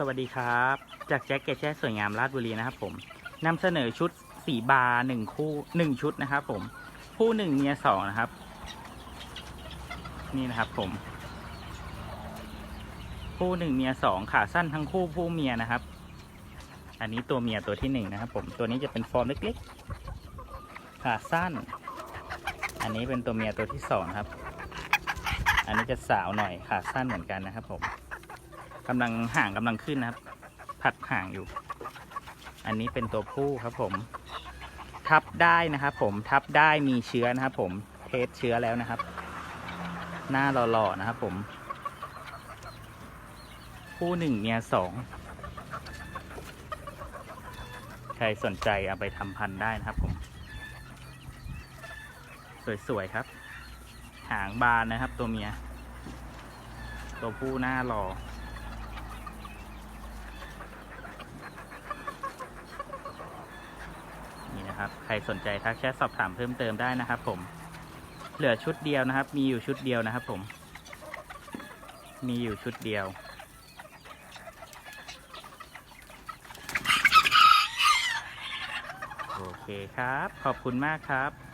สวัสดีครับ จากแจ็คเก็ตแช่สวยงามราชบุรีนะครับผมนำเสนอชุดสีบาร์หนึ่งคู่หนึ่งชุดนะครับผมคู่หนึ่งเมียสองนะครับ นี่นะครับผม คู่หนึ่งเมียสองขาสั้นทั้งคู่ผู้เมียนะครับ อันนี้ตัวเมียตัวที่หนึ่งนะครับผมตัวนี้จะเป็นฟอร์มเล็กๆ ขาสั้น อันนี้เป็นตัวเมียตัวที่สองครับ อันนี้จะสาวหน่อยขาสั้นเหมือนกันนะครับผม กำลังห่างกำลังขึ้นนะครับ ผัดห่างอยู่ อันนี้เป็นตัวผู้ครับผม ทับได้นะครับผมทับได้มีเชื้อนะครับผมเทสเชื้อแล้วนะครับ หน้าหล่อๆนะครับผมคู่หนึ่งเมียสองใครสนใจเอาไปทำพันธุ์ได้นะครับผม สวยๆครับ หางบานนะครับตัวเมีย ตัวผู้หน้ารอ นะครับ ใครสนใจทักแชทสอบถามเพิ่มเติมได้นะครับ ผม เหลือชุดเดียวนะครับ มีอยู่ชุดเดียวนะครับ ผม มีอยู่ชุดเดียว โอเคครับ ขอบคุณมากครับ